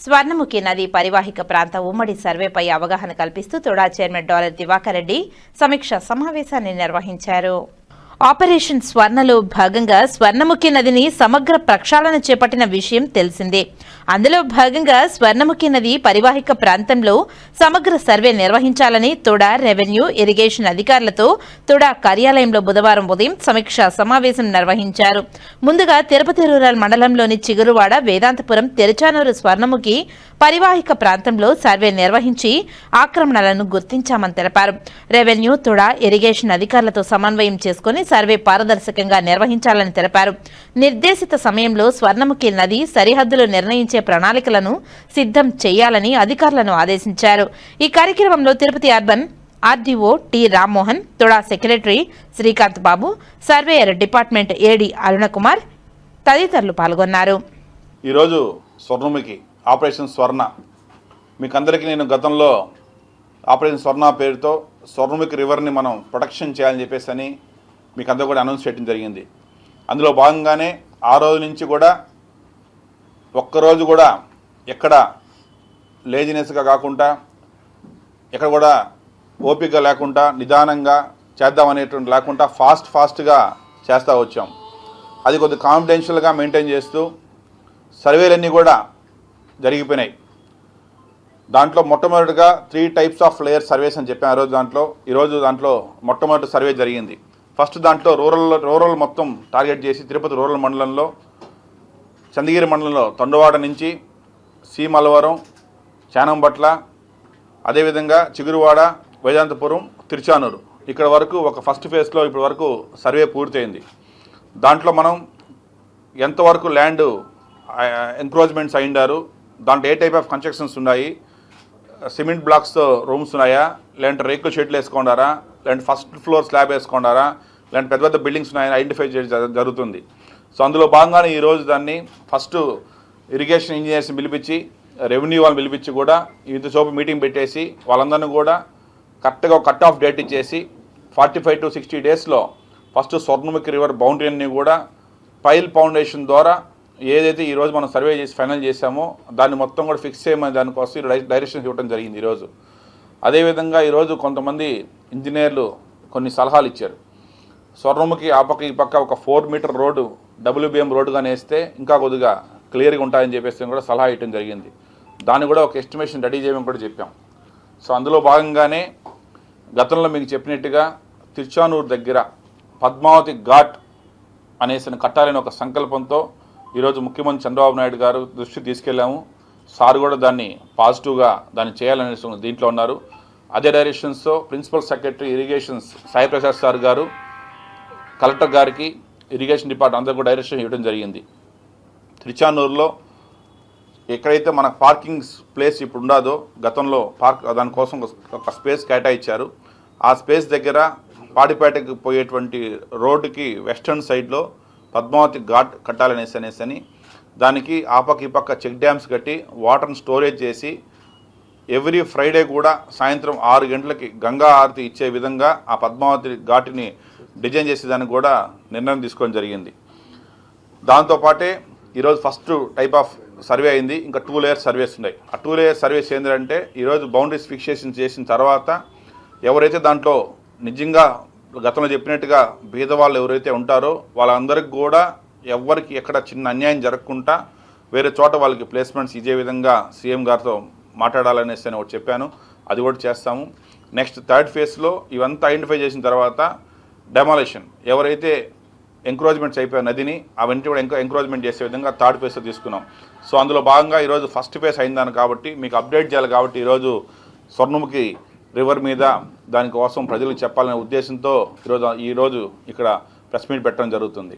స్వర్ణముఖి నది పరివాహిక ప్రాంత ఉమ్మడి సర్వేపై అవగాహన కల్పిస్తూ తుడా చైర్మన్ డాలర్ దివాకర్ రెడ్డి సమీక్ష సమావేశాన్ని నిర్వహించారు. ఆపరేషన్ స్వర్ణలో భాగంగా స్వర్ణముఖి నదిని సమగ్ర ప్రక్షాళన చేపట్టిన విషయం తెలిసిందే. అందులో భాగంగా స్వర్ణముఖి నది పరివాహిక ప్రాంతంలో సమగ్ర సర్వే నిర్వహించాలని తొడా రెవెన్యూ ఇరిగేషన్ అధికారులతో తొడా కార్యాలయంలో బుధవారం ఉదయం సమీక్షా సమావేశం నిర్వహించారు. ముందుగా తిరుపతి రూరల్ మండలంలోని చిగురువాడ వేదాంతపురం తెరచానూరు స్వర్ణముఖి పరివాహిక ప్రాంతంలో సర్వే నిర్వహించి ఆక్రమణలను గుర్తించామని తెలిపారు. రెవెన్యూ తుడా ఇరిగేషన్ అధికారులతో సమన్వయం చేసుకుని సర్వే పారదర్శకంగా నిర్వహించాలని తెలిపారు. నిర్దేశిత సమయంలో స్వర్ణముఖి నది సరిహద్దులు నిర్ణయించే ప్రణాళికలను సిద్ధం చేయాలని అధికారులను ఆదేశించారు. ఈ కార్యక్రమంలో Tirupati urban RDO T Rammohan TUDA secretary Srikanth Babu surveyor department AD Arunakumar తదితరులు పాల్గొన్నారు. ఈరోజు స్వర్ణముఖి ఆపరేషన్ స్వర్ణ. మీకు అందరికీ నేను గతంలో ఆపరేషన్ స్వర్ణ పేరుతో స్వర్ణమిక్ రివర్ని మనం ప్రొటెక్షన్ చేయాలని చెప్పేసి అని మీకు అందరూ కూడా అనౌన్స్ చేయడం జరిగింది. అందులో భాగంగానే ఆ రోజు నుంచి కూడా ఒక్కరోజు కూడా ఎక్కడ లేజినెస్గా కాకుండా ఎక్కడ కూడా ఓపిక లేకుండా నిదానంగా చేద్దామనేటువంటి లేకుండా ఫాస్ట్ ఫాస్ట్గా చేస్తూ వచ్చాం. అది కొద్ది కాన్ఫిడెన్షియల్గా మెయింటైన్ చేస్తూ సర్వేలన్నీ కూడా జరిగిపోయినాయి. దాంట్లో మొట్టమొదటిగా three types of layer surveys అని చెప్పాను ఆ రోజు దాంట్లో. ఈరోజు దాంట్లో మొట్టమొదటి సర్వే జరిగింది. ఫస్ట్ దాంట్లో రూరల్ రూరల్ మొత్తం టార్గెట్ చేసి తిరుపతి రూరల్ మండలంలో చందగిరి మండలంలో తొండవాడ నుంచి సీమలవరం చానంబట్ల అదేవిధంగా చిగురువాడ వేదాంతపురం తిరుచానూరు. ఇక్కడ వరకు ఒక ఫస్ట్ ఫేజ్లో ఇప్పటి వరకు సర్వే పూర్తయింది. దాంట్లో మనం ఎంతవరకు ల్యాండ్ ఎంక్రోచ్మెంట్స్ అయిండారు దాంట్లో ఏ టైప్ ఆఫ్ కన్స్ట్రక్షన్స్ ఉన్నాయి? సిమెంట్ బ్లాక్స్తో రూమ్స్ ఉన్నాయా? లేదంటే రేకుల షెడ్లు వేసుకున్నారా? లేదంటే ఫస్ట్ ఫ్లోర్ స్లాబ్ వేసుకున్నారా? లేదంటే పెద్ద పెద్ద బిల్డింగ్స్ ఉన్నాయని ఐడెంటిఫై చేయడం జరుగుతుంది. సో అందులో భాగంగానే ఈరోజు దాన్ని ఫస్ట్ ఇరిగేషన్ ఇంజనీర్స్ని పిలిపించి రెవెన్యూ వాళ్ళని పిలిపించి కూడా ఇంత చోపు మీటింగ్ పెట్టేసి వాళ్ళందరినీ కూడా కరెక్ట్గా కట్ ఆఫ్ డేట్ ఇచ్చేసి ఫార్టీ ఫైవ్ టు సిక్స్టీ డేస్లో ఫస్ట్ స్వర్ణముఖి రివర్ బౌండరీని కూడా పైల్ ఫౌండేషన్ ద్వారా ఏదైతే ఈరోజు మనం సర్వే చేసి ఫైనల్ చేశామో దాన్ని మొత్తం కూడా ఫిక్స్ చేయమని దానికోసం డైరెక్షన్స్ ఇవ్వడం జరిగింది ఈరోజు అదేవిధంగా ఈరోజు కొంతమంది ఇంజనీర్లు కొన్ని సలహాలు ఇచ్చారు. స్వర్ణముఖి ఆ పక్క ఈ పక్క ఒక ఫోర్ మీటర్ రోడ్డు డబ్ల్యూబిఎం రోడ్డుగా వేస్తే ఇంకా కొద్దిగా క్లియర్గా ఉంటాయని చెప్పేసి కూడా సలహా ఇవ్వడం జరిగింది. దాన్ని కూడా ఒక ఎస్టిమేషన్ రెడీ చేయమని కూడా చెప్పాం. సో అందులో భాగంగానే గతంలో మీకు చెప్పినట్టుగా తిరుచానూరు దగ్గర పద్మావతి ఘాట్ అనేసిన కట్టాలని ఒక సంకల్పంతో ఈరోజు ముఖ్యమంత్రి చంద్రబాబు నాయుడు గారు దృష్టి తీసుకెళ్ళాము. సార్ కూడా దాన్ని పాజిటివ్గా దాన్ని చేయాలనే దీంట్లో ఉన్నారు. అదే డైరెక్షన్స్తో principal secretary irrigations Sai Prasad sir గారు కలెక్టర్ గారికి ఇరిగేషన్ డిపార్ట్మెంట్ అందరూ కూడా డైరెక్షన్ ఇవ్వడం జరిగింది. తిరుచానూరులో ఎక్కడైతే మన పార్కింగ్ ప్లేస్ ఇప్పుడు ఉండదో గతంలో పార్క్ దానికోసం ఒక- ఒక స్పేస్ కేటాయించారు. ఆ స్పేస్ దగ్గర పాడిపేటకి పోయేటువంటి రోడ్డుకి వెస్టర్న్ సైడ్లో పద్మావతి ఘాట్ కట్టాలనేసి అనేసి అని దానికి ఆ పక్క ఈ పక్క చెక్ డ్యామ్స్ కట్టి వాటర్ని స్టోరేజ్ చేసి ఎవ్రీ ఫ్రైడే కూడా సాయంత్రం ఆరు గంటలకి గంగా హారతి ఇచ్చే విధంగా ఆ పద్మావతి ఘాటిని డిజైన్ చేసేదానికి కూడా నిర్ణయం తీసుకోవడం జరిగింది. దాంతోపాటే ఈరోజు ఫస్ట్ టైప్ ఆఫ్ సర్వే అయింది. ఇంకా టూ లేయర్ సర్వేస్ ఉన్నాయి. ఆ టూ లేయర్ సర్వేస్ ఏంటంటే ఈరోజు బౌండరీస్ ఫిక్సేషన్ చేసిన తర్వాత ఎవరైతే దాంట్లో నిజంగా గతంలో చెప్పినట్టుగా బీదవాళ్ళు ఎవరైతే ఉంటారో వాళ్ళందరికీ కూడా ఎవరికి ఎక్కడ చిన్న అన్యాయం జరగకుండా వేరే చోట వాళ్ళకి ప్లేస్మెంట్స్ ఇదే విధంగా సీఎం గారితో మాట్లాడాలనేసి నేను ఒకటి చెప్పాను. అది కూడా చేస్తాము. నెక్స్ట్ థర్డ్ ఫేజ్లో ఇవంతా ఐడెంటిఫై చేసిన తర్వాత డెమాలిషన్ ఎవరైతే ఎంక్రోచ్మెంట్స్ అయిపోయే నదిని అవన్నీ కూడా ఇంకా ఎంక్రోచ్మెంట్ చేసే విధంగా థర్డ్ ఫేజ్ తీసుకున్నాం. సో అందులో భాగంగా ఈరోజు ఫస్ట్ ఫేజ్ అయిందాను కాబట్టి మీకు అప్డేట్ చేయాలి కాబట్టి ఈరోజు స్వర్ణముఖి రివర్ మీద దానికోసం ప్రజలకు చెప్పాలనే ఉద్దేశంతో ఈరోజు ఈరోజు ఇక్కడ ప్రెస్ మీట్ పెట్టడం జరుగుతుంది.